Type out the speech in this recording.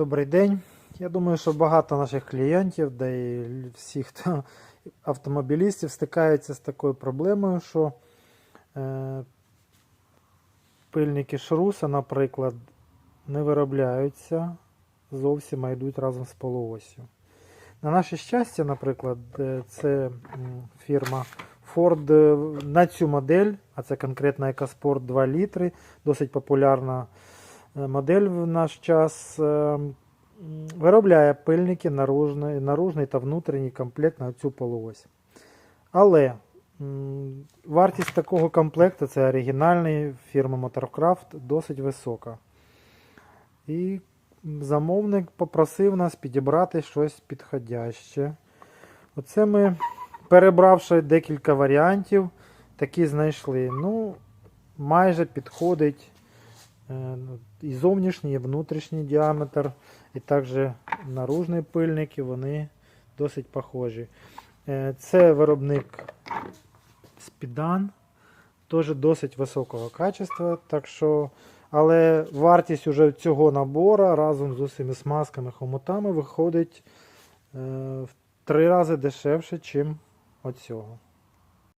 Добрий день. Я думаю, що багато наших клієнтів, да і всіх хто автомобілістів стикаються з такою проблемою, що е, пильники шруса, наприклад, не виробляються зовсім, а йдуть разом з полуосю. На наше щастя, наприклад, е, це фірма Ford е, на цю модель, а це конкретно EcoSport 2 літри, досить популярна модель в наш час. е, Виробляє пильники наружний, наружний та внутрішній комплект на цю полуось. Але вартість такого комплекту, це оригінальний фірми Motorcraft, досить висока. І замовник попросив нас підібрати щось підходяще. Оце ми, перебравши декілька варіантів, такі знайшли. Ну, майже підходить е, і зовнішній, і внутрішній діаметр, і також наружні пильники, вони досить похожі. Е, Це виробник Спідан, теж досить високого качества. Так що, але вартість уже цього набору разом з усіми смазками, хомутами виходить е, в три рази дешевше, ніж оцього.